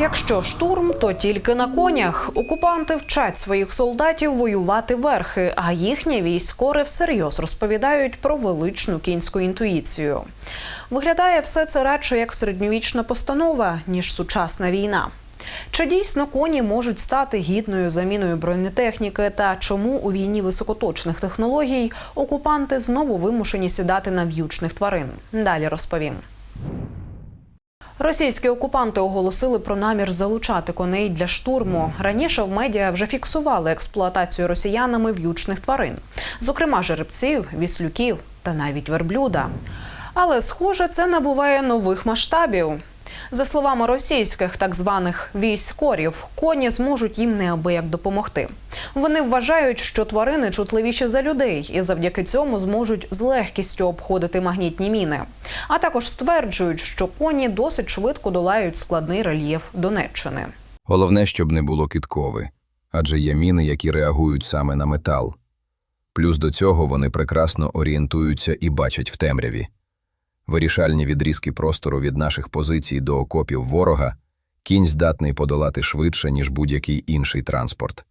Якщо штурм, то тільки на конях. Окупанти вчать своїх солдатів воювати верхи, а їхні військори всерйоз розповідають про величну кінську інтуїцію. Виглядає все це радше як середньовічна постанова, ніж сучасна війна. Чи дійсно коні можуть стати гідною заміною бронетехніки? Та чому у війні високоточних технологій окупанти знову вимушені сідати на в'ючних тварин? Далі розповім. Російські окупанти оголосили про намір залучати коней для штурму. Раніше в медіа вже фіксували експлуатацію росіянами в'ючних тварин, зокрема жеребців, віслюків та навіть верблюда. Але, схоже, це набуває нових масштабів. За словами російських так званих військорів, коні зможуть їм неабияк допомогти. Вони вважають, що тварини чутливіші за людей і завдяки цьому зможуть з легкістю обходити магнітні міни. А також стверджують, що коні досить швидко долають складний рельєф Донеччини. Головне, щоб не було киткови, адже є міни, які реагують саме на метал. Плюс до цього вони прекрасно орієнтуються і бачать в темряві. Вирішальні відрізки простору від наших позицій до окопів ворога кінь здатний подолати швидше, ніж будь-який інший транспорт.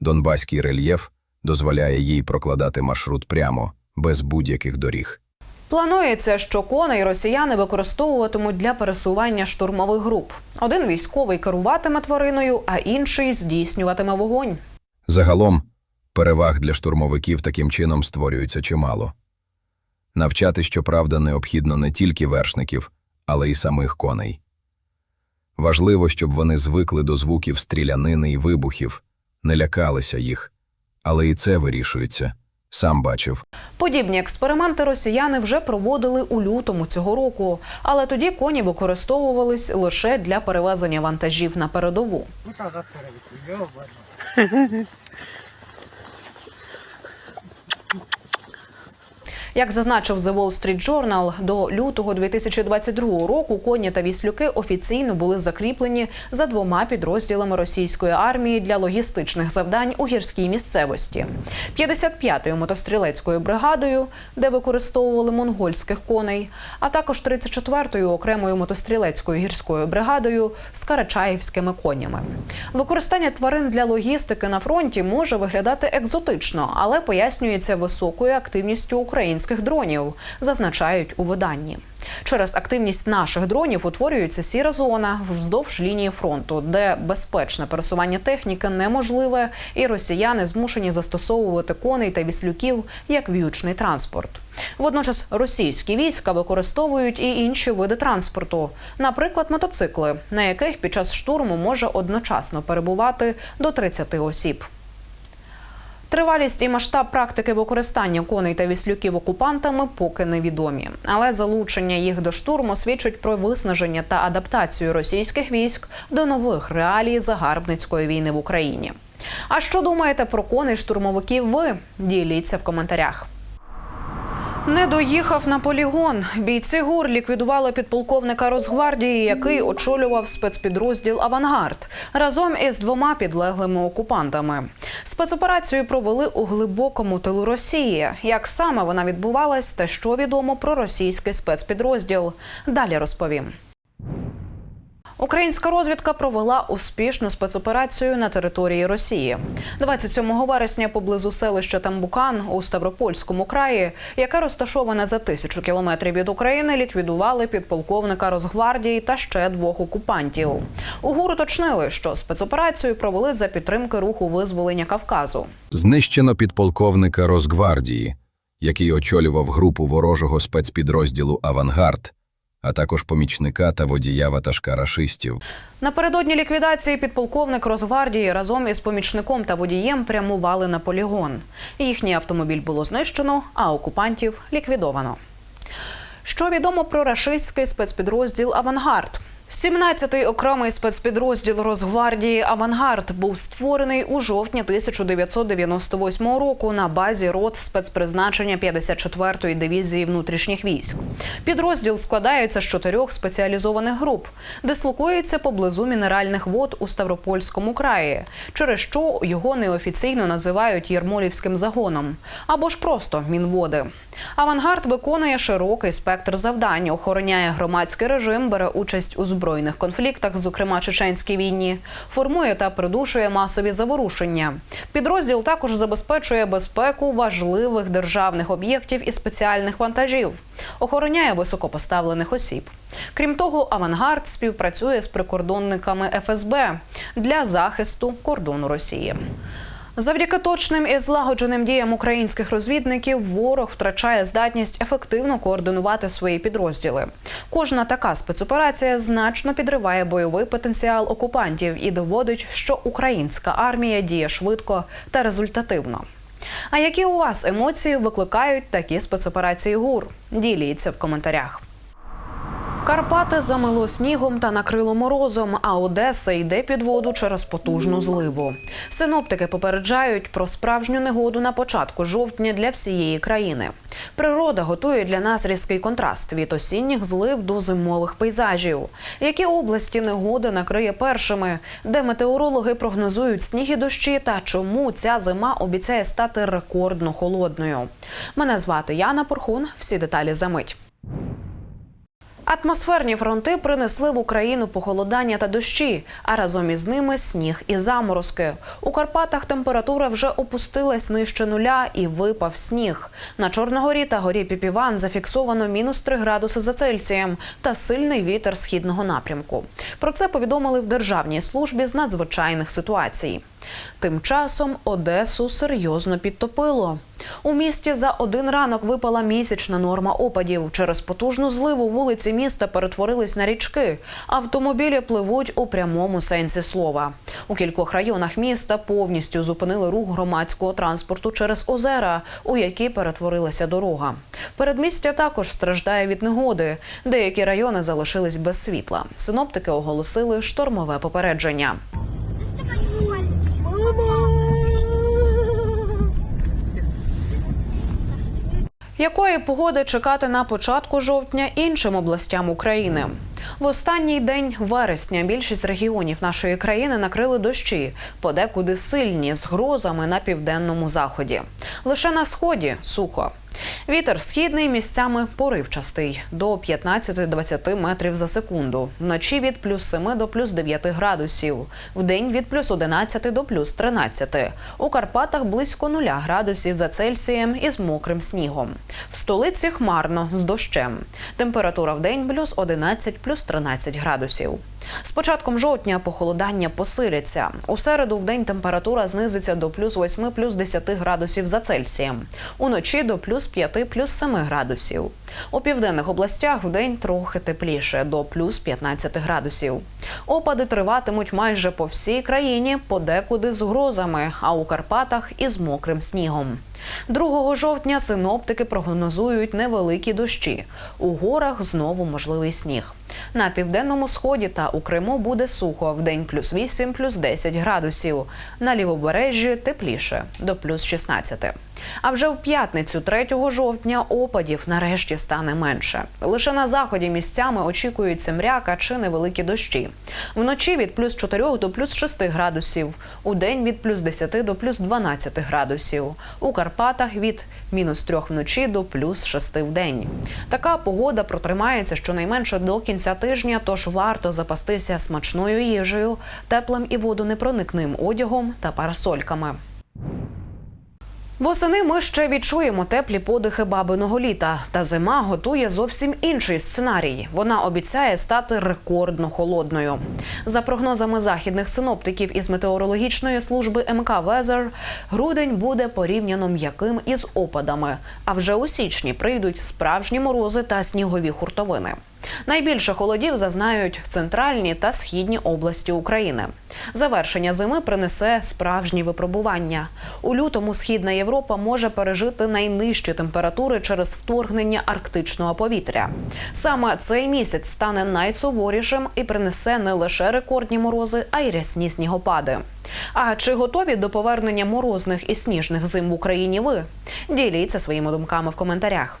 Донбаський рельєф дозволяє їй прокладати маршрут прямо, без будь-яких доріг. Планується, що коней росіяни використовуватимуть для пересування штурмових груп. Один військовий керуватиме твариною, а інший здійснюватиме вогонь. Загалом, переваг для штурмовиків таким чином створюється чимало. Навчати, щоправда, необхідно не тільки вершників, але й самих коней. Важливо, щоб вони звикли до звуків стрілянини і вибухів, не лякалися їх. Але і це вирішується. Сам бачив. Подібні експерименти росіяни вже проводили у лютому цього року, але тоді коні використовувались лише для перевезення вантажів на передову. Як зазначив The Wall Street Journal, до лютого 2022 року коні та віслюки офіційно були закріплені за двома підрозділами російської армії для логістичних завдань у гірській місцевості: 55-ю мотострілецькою бригадою, де використовували монгольських коней, а також 34-ю окремою мотострілецькою гірською бригадою з карачаївськими конями. Використання тварин для логістики на фронті може виглядати екзотично, але пояснюється високою активністю українських дронів, зазначають у виданні. Через активність наших дронів утворюється сіра зона вздовж лінії фронту, де безпечне пересування техніки неможливе, і росіяни змушені застосовувати коней та віслюків як в'ючний транспорт. Водночас російські війська використовують і інші види транспорту, наприклад, мотоцикли, на яких під час штурму може одночасно перебувати до 30 осіб. Тривалість і масштаб практики використання коней та віслюків окупантами поки невідомі, але залучення їх до штурму свідчить про виснаження та адаптацію російських військ до нових реалій загарбницької війни в Україні. А що думаєте про коней штурмовиків? Ви діліться в коментарях. Не доїхав на полігон. Бійці ГУР ліквідували підполковника Росгвардії, який очолював спецпідрозділ Авангард разом із двома підлеглими окупантами. Спецоперацію провели у глибокому тилу Росії. Як саме вона відбувалась, та що відомо про російський спецпідрозділ? Далі розповім. Українська розвідка провела успішну спецоперацію на території Росії 27 вересня поблизу селища Тамбукан у Ставропольському краї, яке розташоване за тисячу кілометрів від України, ліквідували підполковника Росгвардії та ще двох окупантів. У ГУР уточнили, що спецоперацію провели за підтримки руху визволення Кавказу. Знищено підполковника Росгвардії, який очолював групу ворожого спецпідрозділу Авангард, а також помічника та водія ватажка рашистів. Напередодні ліквідації підполковник Росгвардії разом із помічником та водієм прямували на полігон. Їхній автомобіль було знищено, а окупантів ліквідовано. Що відомо про рашистський спецпідрозділ Авангард? 17-й окремий спецпідрозділ Росгвардії Авангард був створений у жовтні 1998 року на базі рот спецпризначення 54-ї дивізії внутрішніх військ. Підрозділ складається з чотирьох спеціалізованих груп, дислокується поблизу мінеральних вод у Ставропольському краї, через що його неофіційно називають Єрмолівським загоном або ж просто Мінводи. Авангард виконує широкий спектр завдань, охороняє громадський режим, бере участь у збройних збройних конфліктах, зокрема чеченській війні, формує та придушує масові заворушення. Підрозділ також забезпечує безпеку важливих державних об'єктів і спеціальних вантажів, охороняє високопоставлених осіб. Крім того, авангард співпрацює з прикордонниками ФСБ для захисту кордону Росії. Завдяки точним і злагодженим діям українських розвідників ворог втрачає здатність ефективно координувати свої підрозділи. Кожна така спецоперація значно підриває бойовий потенціал окупантів і доводить, що українська армія діє швидко та результативно. А які у вас емоції викликають такі спецоперації ГУР? Діліться в коментарях. Карпати замило снігом та накрило морозом, а Одеса йде під воду через потужну зливу. Синоптики попереджають про справжню негоду на початку жовтня для всієї країни. Природа готує для нас різкий контраст від осінніх злив до зимових пейзажів. Які області негода накриє першими, де метеорологи прогнозують сніг і дощі, та чому ця зима обіцяє стати рекордно холодною? Мене звати Яна Порхун. Всі деталі за мить. Атмосферні фронти принесли в Україну похолодання та дощі, а разом із ними сніг і заморозки. У Карпатах температура вже опустилась нижче нуля і випав сніг. На Чорногорі та горі Піпіван зафіксовано мінус 3 градуси за Цельсієм та сильний вітер східного напрямку. Про це повідомили в Державній службі з надзвичайних ситуацій. Тим часом Одесу серйозно підтопило. У місті за один ранок випала місячна норма опадів. Через потужну зливу вулиці міста перетворились на річки. Автомобілі пливуть у прямому сенсі слова. У кількох районах міста повністю зупинили рух громадського транспорту через озера, у які перетворилася дорога. Передмістя також страждає від негоди. Деякі райони залишились без світла. Синоптики оголосили штормове попередження. Якої погоди чекати на початку жовтня іншим областям України? В останній день вересня більшість регіонів нашої країни накрили дощі, подекуди сильні з грозами на південному заході. Лише на сході сухо. Вітер східний місцями поривчастий до 15-20 метрів за секунду. Вночі від плюс 7 до плюс 9 градусів. Вдень від плюс 11 до плюс 13. У Карпатах близько 0 градусів за Цельсієм із мокрим снігом. В столиці хмарно з дощем. Температура в день плюс 11, плюс 13 градусів. З початком жовтня похолодання посиляться. У середу в день температура знизиться до плюс 8, плюс 10 градусів за Цельсієм. Уночі до плюс 5, плюс 7 градусів. У південних областях в день трохи тепліше до плюс 15 градусів. Опади триватимуть майже по всій країні, подекуди з грозами, а у Карпатах із мокрим снігом. 2 жовтня синоптики прогнозують невеликі дощі. У горах знову можливий сніг. На південному сході та у Криму буде сухо в день плюс 8, плюс 10 градусів. На лівобережжі тепліше до плюс 16. А вже в п'ятницю, 3 жовтня, опадів нарешті стане менше. Лише на заході місцями очікується мряка чи невеликі дощі. Вночі від плюс 4 до плюс 6 градусів, у день від плюс 10 до плюс 12 градусів. У Карпатах від мінус трьох вночі до плюс шести в день. Така погода протримається щонайменше до кінця тижня, тож варто запастися смачною їжею, теплим і водонепроникним одягом та парасольками. Восени ми ще відчуємо теплі подихи бабиного літа. Та зима готує зовсім інший сценарій. Вона обіцяє стати рекордно холодною. За прогнозами західних синоптиків із метеорологічної служби МК Везер, грудень буде порівняно м'яким із опадами. А вже у січні прийдуть справжні морози та снігові хуртовини. Найбільше холодів зазнають центральні та східні області України. Завершення зими принесе справжні випробування. У лютому східна Європа може пережити найнижчі температури через вторгнення арктичного повітря. Саме цей місяць стане найсуворішим і принесе не лише рекордні морози, а й рясні снігопади. А чи готові до повернення морозних і сніжних зим в Україні ви? Діліться своїми думками в коментарях.